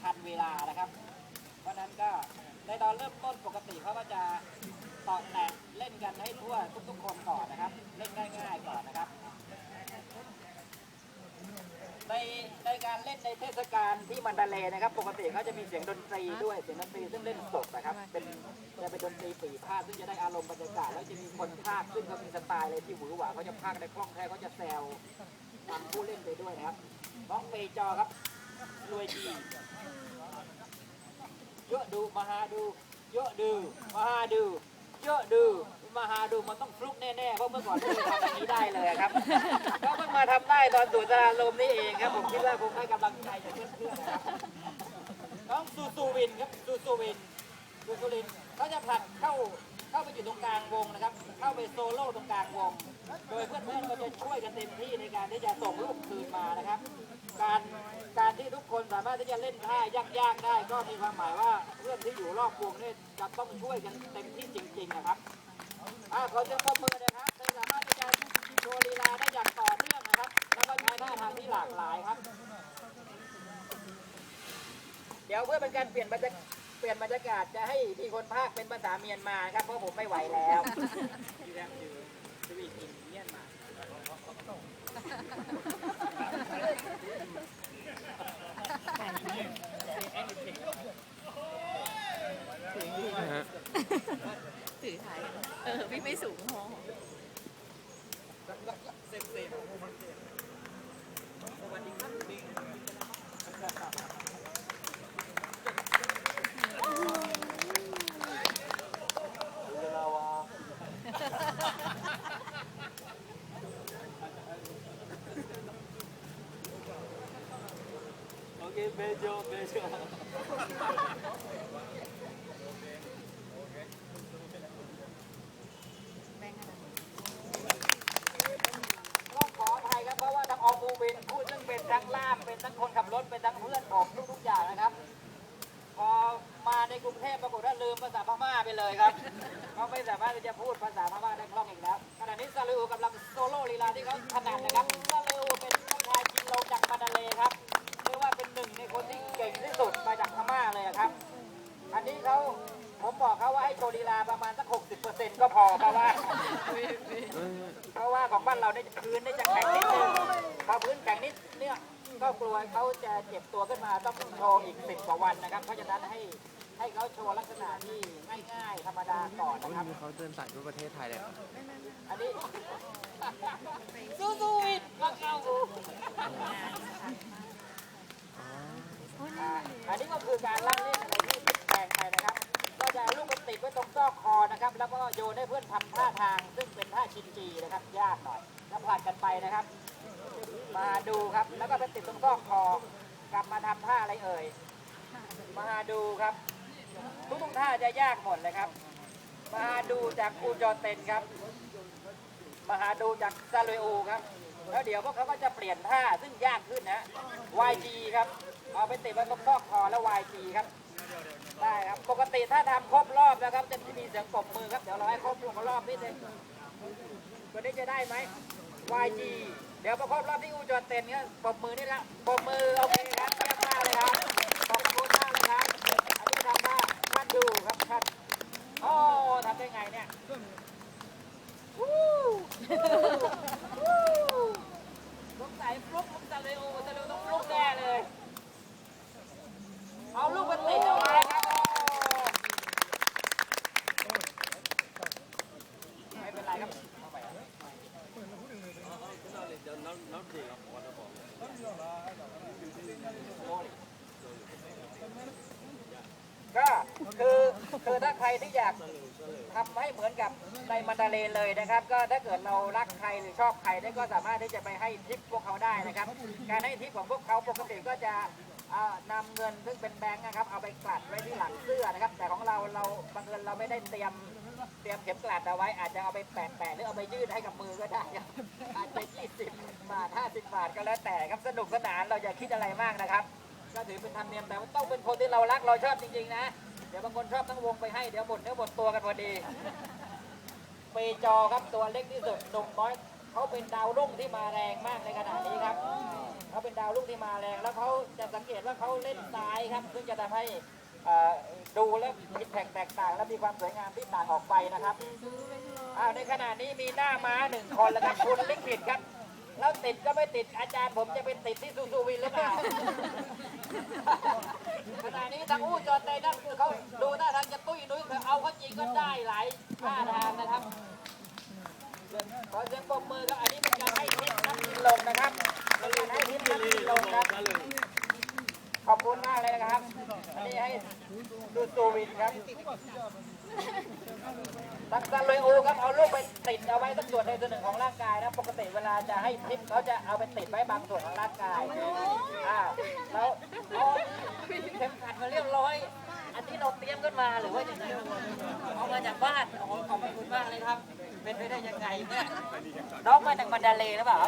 ทันเวลานะครับ เพราะนั้นก็ในตอนเริ่มต้นปกติเขาก็จะต่อแตะเล่นกันให้ทั่วทุกๆคนก่อนนะครับ เล่นง่ายๆก่อนนะครับ ในในการเล่นในเทศกาลที่มันดาเลนะครับ ปกติเขาจะมีเสียงดนตรีด้วยเสียงดนตรีซึ่งเล่นสดนะครับ เป็นจะเป็นดนตรีปีพาดซึ่งจะได้อารมณ์บรรยากาศแล้วจะมีคนพากย์ซึ่งเขามีสไตล์เลยที่หวือหวาเขาจะพากย์ในคล่องแคล่วเขาจะแซวทำผู้เล่นไปด้วยนะครับน้องเปจอครับ รวยดีเยอะดูมาหาดู เยอะดูมาหาดู เยอะดูมาหาดูมันต้องฟลุกแน่ๆเพราะเมื่อก่อนไม่เคยทำแบบนี้ได้เลยครับก็เพิ่งมาทำได้ตอนสู่ตาลมนี่เองครับผมคิดว่าคงให้กำลังใจจากเพื่อนๆนะครับน้องซูซูวินครับซูซูวินซูซูวินเขาจะผลัดเข้าเข้าไปอยู่ตรงกลางวงนะครับ เข้าไปโซโล่ตรงกลางวง โดยเพื่อนๆก็จะช่วยกันเต็มที่ในการที่จะส่งลูกคืนมานะครับ การการที่ ทุกคนสามารถที่จะเล่นท่ายากๆได้ ก็มีความหมายว่าเพื่อนที่อยู่รอบวงเนี่ยจะต้องช่วยกันเต็มที่จริงๆนะครับอ่าขอเสียงปรบมือนะครับเธอสามารถที่จะโชว์ลีลาได้อย่างต่อเนื่องนะครับ แล้วก็ใช้ท่าทางที่หลากหลายครับ เดี๋ยวเพื่อเป็นการเปลี่ยนบรรยากาศเปลี่ยนบรรยากาศจะให้มีคนภาคเป็นภาษาเมียนมาครับเพราะผมไม่ไหวแล้วที่แรกคือสวีทอินเมียนมา ถือถ่าย เออพี่ไม่สูงพอ เซฟเซฟสวัสดีครับโอเคเบโจเบโจ แบ่งกันนะ ต้องขออภัยครับเพราะว่าทั้งออมูวินพูดซึ่งเป็นทั้งล่ามเป็น ทั้งคนขับรถเป็นทั้งเพื่อนผมทุกๆอย่างนะครับ พอมาในกรุงเทพปรากฏว่าลืมภาษาพม่าไปเลยครับเขาไม่สามารถที่จะพูดภาษาพม่าได้คล่องอีกแล้วขณะนี้ซาลูกำลังโซโล่ลีลาที่เขาถนัดนะครับซาลูเป็นผู้ชายกินโลจากมาดาเลครับเรียกว่าเป็นหนึ่งในคนที่เก่งที่สุดมาจากพม่าเลยครับ อันนี้เขาผมบอกเขาว่าให้โชว์ลีลาประมาณสัก 60%ก็พอเพราะว่า เพราะว่าของบ้านเราเนี่ยพื้นเนี่ยจะแข็งนิดนึงพอพื้นแข็งนิดเนี่ย ก็กลัวเขาจะเจ็บตัวขึ้นมาต้องโชว์อีกสิบกว่าวันนะครับ เพราะฉะนั้นให้ให้เขาโชว์ลักษณะที่ง่ายๆ ธรรมดาก่อนนะครับ เขาเดินสายทั่วประเทศไทยเลยครับอันนี้สู้ๆอีกก็เข้าอ่าอันนี้ก็คือการลั่นเล่นอะไรที่แปลงไปนะครับ ก็จะเอาลูกไปติดไว้ตรงซอกคอนะครับ แล้วก็โยนให้เพื่อนทำท่าทาง ซึ่งเป็นท่าชินจีนะครับ ยากหน่อย แล้วผลัดกันไปนะครับ มาดูครับ แล้วก็ไปติดตรงซอกคอกลับมาทำท่าอะไรเอ่ย มาดูครับ ทุกทุกท่าจะยากหมดเลยครับ มาดูจากอูจอเต็นครับ มาดูจากซาเลโอครับ แล้วเดี๋ยวพวกเขาก็จะเปลี่ยนท่าซึ่งยากขึ้นนะ YG ครับ เอาไปติดไว้ตรงซอกคอแล้ว YG ครับ ได้ครับ ปกติถ้าทำครบรอบนะครับจะมีเสียงปรบมือครับ เดี๋ยวเราให้ครบรอบนิดนึงตัวนี้จะได้ไหม YG เดี๋ยวประครบรอบที่อูจอเต็นเนี่ยปรบมือนี่ละปรบมือโอเคครับเยี่ยมมากเลยครับขอบคุณมากเลยครับ อันนี้ทำท่าท่านดูครับท่านโอ้ทำได้ไงเนี่ย วู้วู้สงสัยฟลุกซาเลโอซาเลโอต้องฟลุกแน่เลย เอาลูกมาติดเอาไว้ครับไม่เป็นไรครับเอาไปก็คือคือถ้าใคร ที่อยากทำให้เหมือนกับในมันดาเลเลยนะครับ ก็ถ้าเกิดเรารักใครหรือชอบใครได้ก็สามารถที่จะไปให้ทิปพวกเขาได้นะครับ การให้ทิปของพวกเขาปกติก็จะอ่านำเงินซึ่งเป็นแบงค์นะครับ เอาไปกลัดไว้ที่หลังเสื้อนะครับ แต่ของเราเราบังเอิญเราไม่ได้เตรียมเตรียมเข็มกลัดเอาไว้ อาจจะเอาไปแปะแปะหรือเอาไปยืดให้กับมือก็ได้ครับอาจจะ20บาท50บาทก็แล้วแต่ครับสนุกสนานเราอย่าคิดอะไรมากนะครับ ก็ถือเป็นธรรมเนียมแต่ว่าต้องเป็นคนที่เรารักเราชอบจริงๆนะ ดี๋ยวบางคนชอบทั้งวงไปให้ เดี๋ยวหมดเนื้อหมดตัวกันพอดีเปจอครับตัวเล็กที่สุดหนุ่มน้อยเขาเป็นดาวรุ่งที่มาแรงมากในขณะนี้ครับเขาเป็นดาวลูกที่มาแรง แล้วเขาจะสังเกตว่าเขาเล่นซ้ายครับ ซึ่งจะทำให้ดูแล้วมีแผกแตกต่าง และมีความสวยงามที่ต่างออกไปนะครับอ่าในขณะนี้มีหน้าม้าหนึ่งคนแล้วครับคุณลิขิตครับ แล้วติดก็ไม่ติดอาจารย์ผมจะเป็นติดที่ซูซูวินหรือเปล่าขณะนี้ทางอู้จอดในนั่นคือเขาดูหน้าทางจะตุ้ยนุ้ยเขาเอาเขาจริงก็ได้หลายท่าทางนะครับขอเสียงปรบมือครับอันนี้เป็นการให้ทิปนักบินลงนะครับเป็นการให้ทิปนักบินลงครับขอบคุณมากเลยนะครับ อันนี้ให้ดูตูวินครับ ตักซันเลยโอครับเอาลูกไปติดเอาไว้สักส่วนใดส่วนหนึ่งของร่างกายนะปกติเวลาจะให้ทิปเขาจะเอาไปติดไว้บางส่วนของร่างกายอ่าแล้วเอาเข็มขัดมาเรียบร้อย อันนี้เราเตรียมกันมาหรือว่าอย่างไรเอามาจากบ้านโอ้โหขอบคุณมากเลยครับ เป็นไปได้ยังไงเนี่ยน้องมาจากมันดาเลหรือเปล่า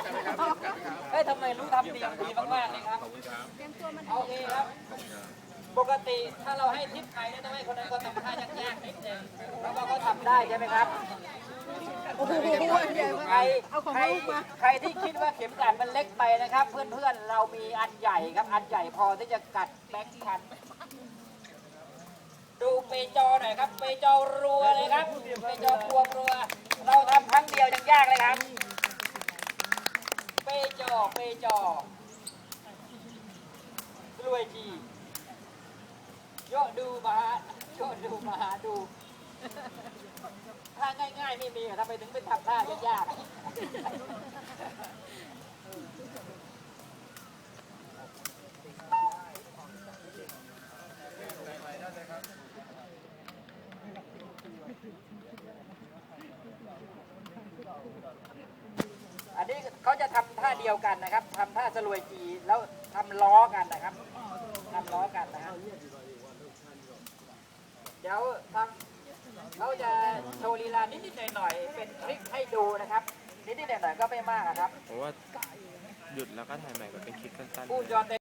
เฮ้ยทำไมรู้ทำดีดีมากๆเลยครับโอเคครับ ปกติถ้าเราให้ทิปใครเนี่ยต้องให้คนนั้นเขาทำท่ายากๆนิดนึง ได้ใช่ไหมครับใครใครใครที่คิดว่าเข็มกลัดมันเล็กไปนะครับ เพื่อนๆเรามีอันใหญ่ครับ อันใหญ่พอที่จะกัดแบงค์พันดูเปจอหน่อยครับเปจอรัวเลยครับเปจอรัวรัว เราทำครั้งเดียวยังยากเลยครับเปจอเปจอรวยจีโยะดูมาโยะดูมาดู ถ้าง่ายๆไม่มีอะทำไมถึงไปทำท่ายากๆอันนี้เขาจะทำท่าเดียวกันนะครับ ทำท่าสลวยจีแล้วทำล้อกันนะครับ ทำล้อกันนะครับ เดี๋ยวทำ เขาจะโชว์ลีลานิดๆหน่อยๆเป็นทริคให้ดูนะครับ นิดๆหน่อยๆก็ไม่มากอะครับผมว่าหยุดแล้วก็ถ่ายใหม่ก็เป็นคลิปสั้นๆ ผู้จอเต